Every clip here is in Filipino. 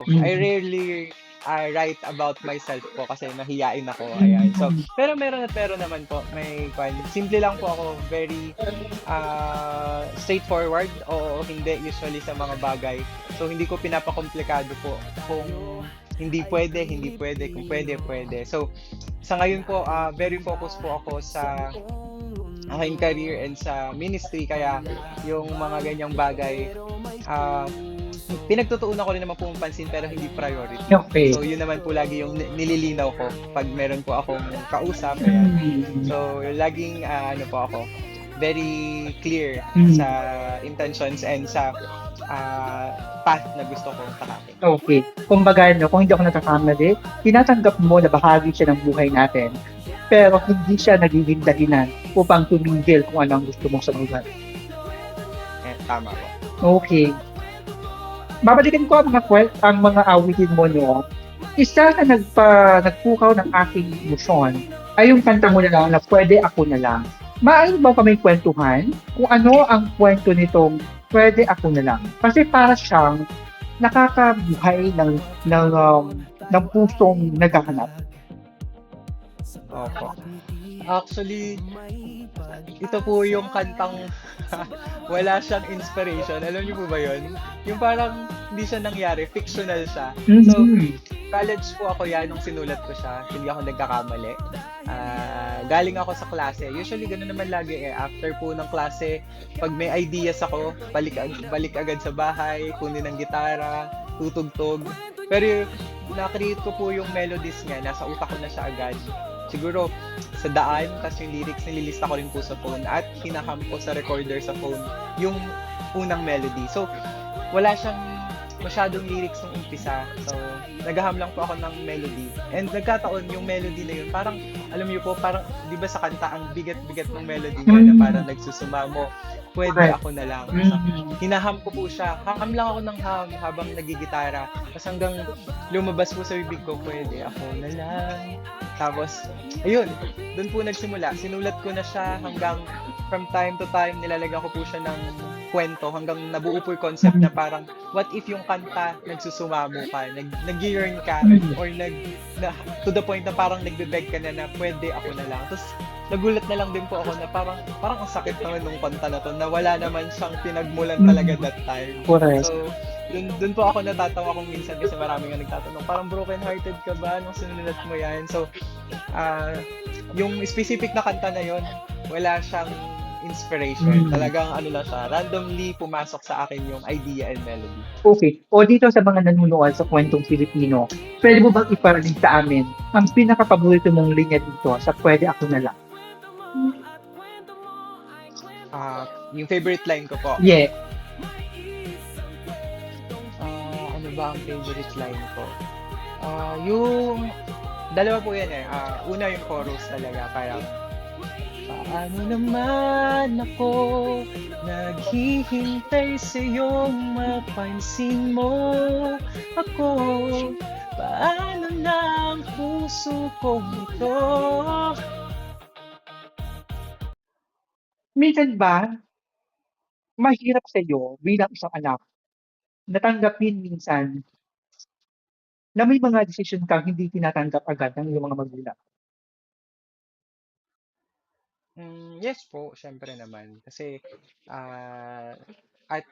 I Mm. rarely, ah, write about myself po kasi mahiyain ako, ayan. So, pero meron at meron naman po, may kwan simple lang po ako, very, ah, straightforward, o hindi usually sa mga bagay. So, hindi ko pinapakomplikado po kung hindi puwede, hindi puwede, kung puwede, puwede. So, sa ngayon po, ah, very focused po ako sa aking career and sa ministry kaya yung mga ganyang bagay, ah, pinagtutuunan ko rin naman pong pansin pero hindi priority. Okay. So, yun naman po lagi yung ni nililinaw ko 'pag meron po akong kausap, ayan. Mm. So, laging, ah, ano po ako, very clear Mm. sa intentions and sa, ah, path na gusto kong takakin. Okay. Kumbaga, no, kung hindi ako nagkakamali, tinatanggap mo na bahagi siya ng buhay natin, pero hindi siya nagiging dahilan upang tumigil kung ano ang gusto mo sa buhay. Eh, tama po. Okay. Babalikan ko ang mga kwel- ang mga awitin mo no. Isa na nagpa nagpukaw ng aking emosyon ay yung kanta mo na lang na pwede ako na lang. Maaari ba kami kwentuhan kung ano ang kwento nitong pwede ako na lang? Kasi para siyang nakakabuhay ng ng um, ng pusong naghahanap. Opo. Actually, ito po yung kantang wala siyang inspiration. Alam niyo po ba yun? Yung parang hindi siya nangyari, fictional siya. So, Mhm. college po ako yan nung sinulat ko siya. Hindi ako nagkakamali. Ah, galing ako sa klase. Usually, ganoon naman lagi eh. After po ng klase, pag may ideas ako, balik, ag- balik agad sa bahay, kunin ng gitara, tutugtog. Pero na-create ko po yung melodies niya, nasa utak ko na siya agad. Siguro sa daan, tapos yung lyrics nililista ko rin po sa phone at hinaham ko sa recorder sa phone yung unang melody. So, wala siyang masyadong lyrics nung umpisa. So, naghaham lang po ako ng melody. And nagkataon yung melody na yun, parang, alam niyo po, parang, di ba sa kanta, ang bigat-bigat ng melody niya na Mm. parang nagsusumamo. Pwede ako na lang. Mhm. Hinaham ko po siya. Ham lang ako ng ham habang nagigitara. Tapos hanggang lumabas po sa bibig ko, pwede ako na lang. Tapos, ayun, doon po nagsimula. Sinulat ko na siya hanggang from time to time, nilalagyan ko po siya ng kwento hanggang nabuo po yung concept na parang what if yung kanta nagsusumamo ka, nag, nag-yearn ka, or nag, na, to the point na parang nagbe-beg ka na na pwede ako na lang. Tapos, nagulat na lang din po ako na parang parang ang sakit naman nung kanta na to na wala naman siyang pinagmulan talaga that time. Correct. So, dun, dun po ako natatawa kung minsan kasi marami nga nagtatanong, parang broken hearted ka ba nung sinulat mo yan? So, ah yung specific na kanta na yon wala siyang inspiration. Mm. Talagang ano lang siya, randomly pumasok sa akin yung idea and melody. Okay. O dito sa mga nanonood sa kwentong Filipino, pwede mo bang iparating sa amin ang pinaka-paborito mong linya dito sa pwede ako na lang? Ah, yung favorite line ko po. Yeah. Ah, ano ba ang favorite line ko? Ah, yung dalawa po yan eh. Ah, una yung chorus talaga, parang Paano naman ako naghihintay sa iyong mapansin mo ako Paano na ang puso kong ito Minsan ba, mahirap sa iyo bilang isang anak, natanggapin minsan na may mga desisyon kang hindi tinatanggap agad ng iyong mga magulang. Hmm, yes po, siyempre naman. Kasi, ah, at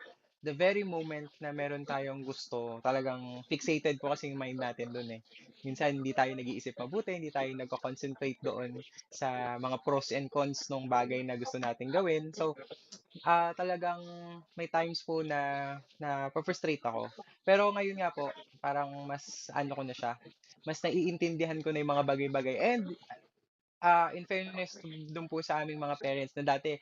the very moment na meron tayong gusto, talagang fixated po kasi yung mind natin dun eh. Minsan hindi tayo nag-iisip mabuti, hindi tayo nagko-concentrate doon sa mga pros and cons nung bagay na gusto nating gawin. So, ah, talagang may times po na nafu-frustrate ako. Pero ngayon nga po, parang mas ano ko na siya, mas naiintindihan ko na yung mga bagay-bagay and ah, in fairness dun po sa aming mga parents na dati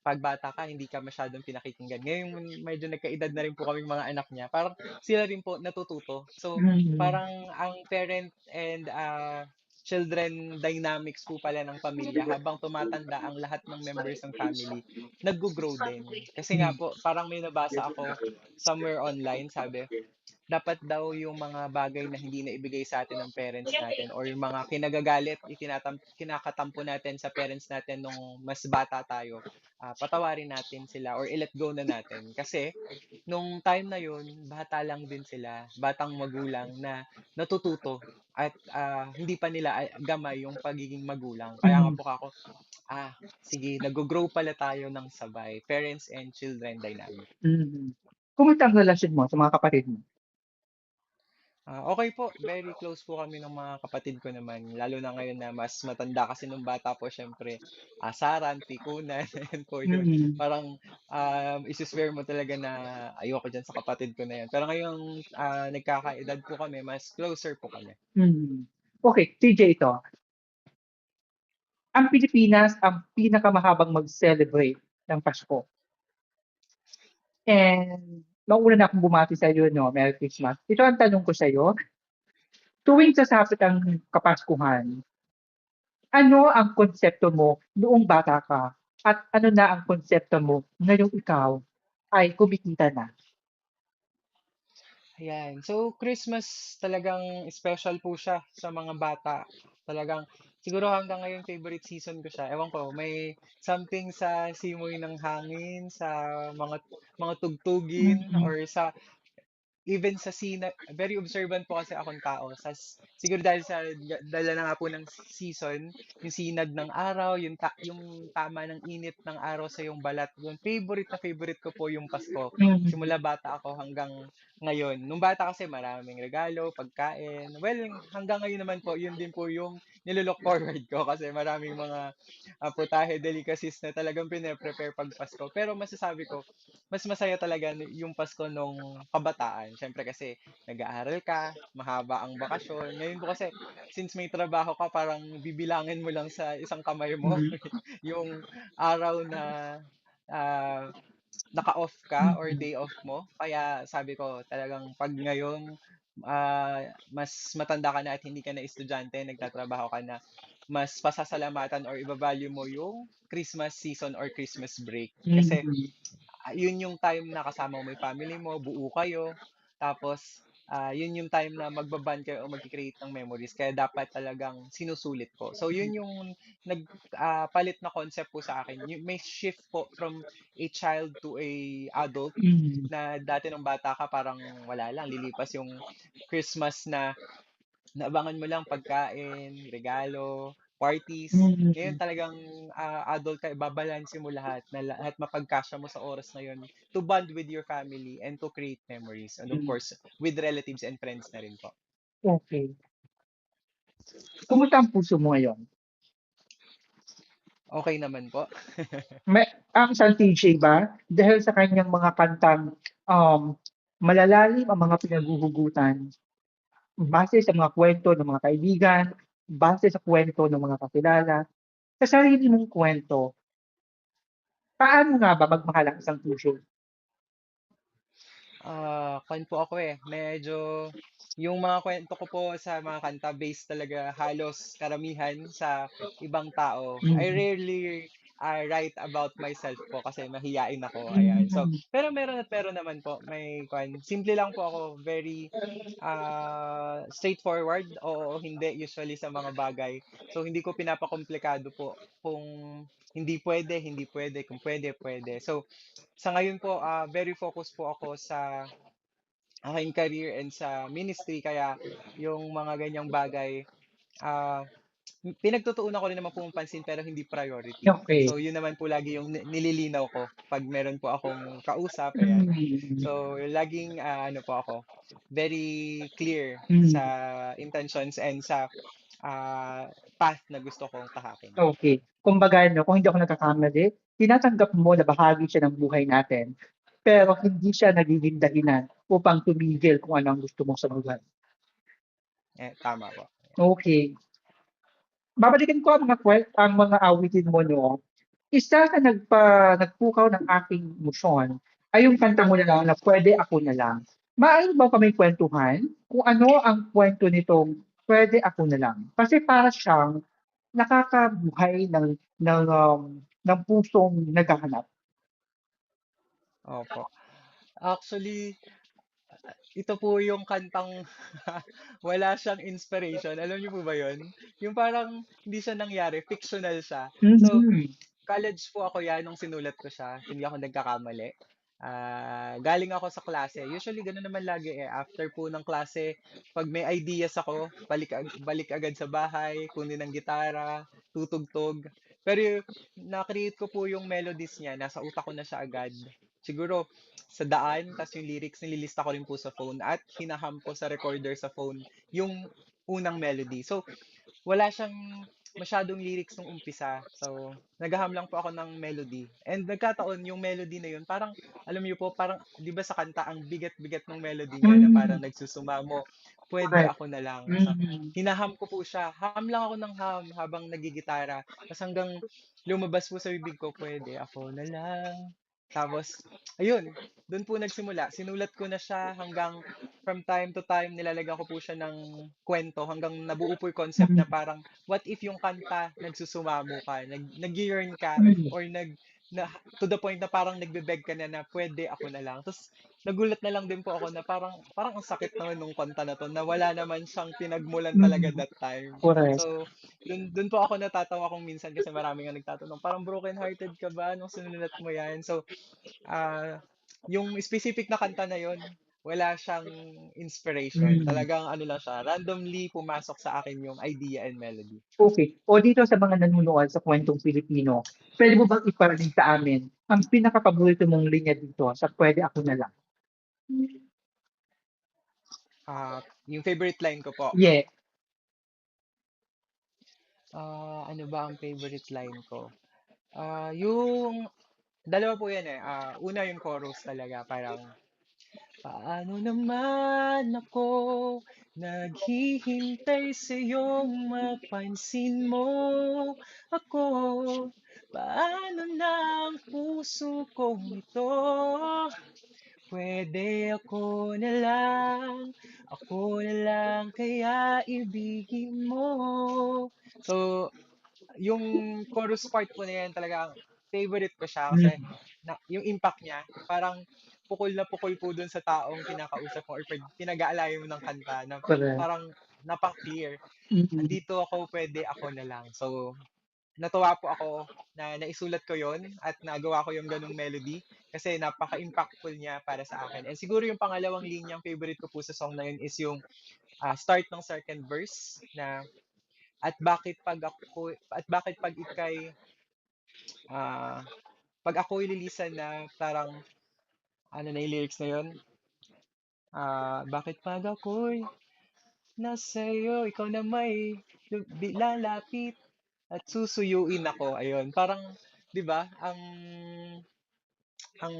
'pag bata ka hindi ka masyadong pinakikinggan. Ngayon medyo nagkaedad na rin po kaming mga anak niya, parang sila rin po natututo. So, Mm. parang ang parent and, ah, children dynamics po pala ng pamilya habang tumatanda ang lahat ng members ng family, naggo-grow din. Kasi nga Hmm. po parang may nabasa ako somewhere online sabi, dapat daw yung mga bagay na hindi naibigay sa atin ng parents natin or yung mga kinagagalit, itinatam kinakatampo natin sa parents natin nung mas bata tayo, ah, patawarin natin sila or i-let go na natin. Kasi nung time na yun, bata lang din sila, batang magulang na natututo at, ah, hindi pa nila ay gamay yung pagiging magulang. Kaya nga Mhm. po kako, ah, sige naggo-grow pala tayo ng sabay, parents and children dynamic. Mhm. Kumusta ang relasyon mo sa mga kapatid mo? Ah, okey po, very close po kami ng mga kapatid ko naman, lalo na ngayon na mas matanda kasi nung bata po siyempre asaran, pikunan, ayan po yun. Mm. Parang, um, ise-swear mo talaga na ayoko diyan sa kapatid ko na yan. Pero ngayong, ah, nagkakaedad po kami, mas closer po kami. Mhm. Okey, TJ ito. Ang Pilipinas ang pinakamahabang mag-celebrate ng Pasko. And mauna na akong bumati sa'yo 'no, Merry Christmas. Ito ang tanong ko sa'yo, tuwing sasapit ang Kapaskuhan, ano ang konsepto mo noong bata ka at ano na ang konsepto mo ngayong ikaw ay kumikita na? Ayan. So, Christmas talagang special po siya sa mga bata. Talagang siguro hanggang ngayon favorite season ko siya. Ewan ko, may something sa simoy ng hangin, sa mga mga tugtugin Mm. or sa even sa sina very observant po kasi akong tao. Sas siguro dahil sa dala na nga po ng season, yung sinag ng araw, yung ta yung tama ng init ng araw sa iyong balat, yun favorite na favorite ko po yung Pasko. Simula bata ako hanggang ngayon. Nung bata kasi maraming regalo, pagkain. Well, hanggang ngayon naman po, yun din po yung nilo-look forward ko kasi maraming mga, ah, putahe, delicacies na talagang pine-prepare 'pag Pasko. Pero masasabi ko, mas masaya talaga yung Pasko nung kabataan. Siyempre kasi nag-aaral ka, mahaba ang bakasyon. Ngayon po kasi since may trabaho ka parang bibilangin mo lang sa isang kamay mo Mhm. yung araw na, ah, naka-off ka or Mm. day off mo. Kaya sabi ko talagang 'pag ngayong, ah, mas matanda ka na at hindi ka na estudyante, nagtatrabaho ka na, mas pasasalamatan or iva-value mo yung Christmas season or Christmas break. Kasi, ah, yun yung time na kasama mo yung family mo, buo kayo. Tapos, ah, yun yung time na magba-bond kayo o magke-create ng memories kaya dapat talagang sinusulit ko. So yun yung nag ah, palit na concept po sa akin. Yung may shift po from a child to a adult Mhm. na dati nung bata ka parang wala lang, lilipas yung Christmas na naabangan mo lang pagkain, regalo, parties. Ngayon Mhm. talagang, ah, adult ka, babalanse mo lahat na lahat mapagkasya mo sa oras na yun to bond with your family and to create memories and of Hmm. course, with relatives and friends na rin po. Okey. Kumusta ang puso mo ngayon? Okey naman po. May ang San TJ ba, dahil sa kanyang mga kantang, um, malalalim ang mga pinaghuhugutan, base sa mga kuwento ng mga kaibigan, base sa kuwento ng mga kakilala, sa sarili mong kuwento paano nga ba magmahal ang isang TJ? Ah, kuwan po ako, eh, medyo yung mga kuwento ko po sa mga kanta based talaga halos karamihan sa ibang tao. I Mhm. rarely, ah, write about myself po kasi mahiyain ako, ayan. So, Hmm. pero meron at meron naman po, may kuwan, simple lang po ako, very, ah, straightforward, oo o hindi usually sa mga bagay. So, hindi ko pinapakomplikado po kung hindi puwede, hindi puwede, kung puwede, puwede. So, sa ngayon po, ah, very focus po ako sa aking career and sa ministry kaya yung mga ganiyang bagay, ah, pinagtutuunan ko rin naman pong pansin pero hindi priority. Okey. So, yun naman po lagi yung ni nililinaw ko 'pag meron po akong kausap, ayan. Hmm. So, laging, ah, ano po ako, very clear sa Hmm. intentions and sa, ah, path na gusto kong tahakin. Okey. Kumbaga 'no, kung hindi ako nagkakamali, tinatanggap mo na bahagi siya ng buhay natin, pero hindi siya nagiging dahilan upang tumigil kung ano ang gusto mo sa buhay. Eh, tama po. Okey. Babalikan ko ang mga kwent ang mga awitin mo 'no. Isa sa nagpa nagpukaw ng aking emosyon ay yung kanta mo na lang na "Puwede Ako Na Lang." Maaari ba kaming kuwentuhan kung ano ang kuwento nitong "Puwede Ako Na Lang"? Kasi para siyang nakakabuhay ng ng, um, ng pusong naghahanap. Opo. Actually, ito po yung kantang wala siyang inspiration. Alam niyo po ba yun? Yung parang hindi siya nangyari, fictional siya. So, Mhm. college po ako 'yan nung sinulat ko siya, hindi ako nagkakamali. Ah, galing ako sa klase, usually gano'n naman lagi, eh, after po ng klase 'pag may ideas ako, balik ag balik agad sa bahay, kunin ang gitara, tutugtog. Pero na-create ko po yung melodies niya, nasa utak ko na siya agad. Siguro sa daan, ta's yung lyrics nililista ko rin po sa phone at hina-hum ko sa recorder sa phone yung unang melody. So, wala siyang masyadong lyrics nung umpisa. So, nagha-hum lang po ako ng melody and nagkataon yung melody na yun parang alam niyo po parang 'di ba sa kanta ang bigat-bigat ng melody niya na parang Hmm. nagsusumamo, "Puwede Correct. ako na lang." So, Mhm. hina-hum ko po siya, hum lang ako ng hum habang naggigitara ta's hanggang lumabas po sa bibig ko, "Puwede ako na lang." Tapos ayun, dun po nagsimula. Sinulat ko na siya hanggang from time to time nilalagyan ko po siya ng kuwento hanggang nabuo po yung concept na Mhm. parang what if yung kanta nagsusumamo ka, nag nag-ye-yearn ka Mhm. or nag na to the point na parang nagbe-beg ka na na, "Puwede ako na lang." Ta's nagulat na lang din po ako na parang parang ang sakit naman nung kanta na 'to na wala naman siyang pinagmulan talaga Mhm. that time. Correct. So, dun dun po ako natatawa kung minsan kasi marami ngang nagtatanong, "Parang broken hearted ka ba nung sinulat mo 'yan?" So, ah, yung specific na kanta na yun, wala siyang inspiration. Hmm. Talagang ano lang siya, randomly pumasok sa akin yung idea and melody. Okey. O dito sa mga nanonood sa Kwentong Pilipino, puwede mo bang iparating sa amin ang pinakapaborito mong linya dito sa "Puwede ako na lang"? Ah, yung favorite line ko po? Yeah. Ah, ano ba ang favorite line ko? Ah, yung dalawa po 'yan, eh. Ah, una yung chorus talaga parang, "Paano naman ako naghihintay sa'yong mapansin mo ako, paano na ang puso kong ito, puwede ako na lang, ako na lang kaya ibigin mo." So, yung chorus part po na 'yan talagang favorite ko siya kasi Hmm. na yung impact niya parang pukol na pukol po dun sa taong kinakausap mo or pag pinag-aalayan mo ng kanta na Correct. parang napaka-clear, Mm. "Nandito ako, puwede ako na lang." So, natuwa po ako na naisulat ko yun at nagawa ko yung gano'ng melody kasi napaka-impactful niya para sa akin. And siguro yung pangalawang linyang favorite ko po sa song na yun is yung, ah, start ng second verse na, "At bakit 'pag ako'y at bakit 'pag ika'y" ah, "'pag ako'y lilisan na" parang ano na yung lyrics na yun? Ah, "Bakit 'pag ako'y nasa'yo, ikaw na may lu di lalapit at susuyuin ako." Ayun, parang 'di ba ang ang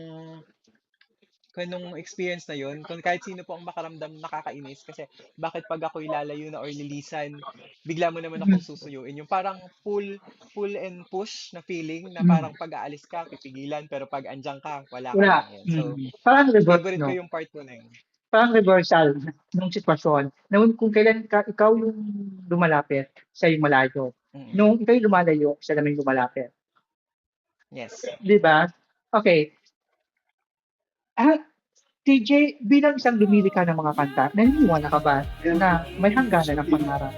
ganong experience na yun kung kahit sino po ang makaramdam nakakainis kasi bakit 'pag ako'y lalayo na or lilisan, bigla mo naman akong Mhm. susuyuin. Yung parang pull pull and push na feeling na Hmm. parang 'pag aalis ka pipigilan, pero 'pag andiyan ka wala ka Wala. So, mm. Parang reverse favorite 'no? ko yung part po na yun. Parang reversal nung sitwasyon na kung kailan ka ikaw yung lumalapit, siya yung malayo. Mm. Nung ika'y lumalayo, siya naman yung lumalapit. Yes. 'Di ba? Okey. Ah, TJ, bilang isang lumilika ng mga kanta, naniniwala ka ba na may hangganan ang pangarap?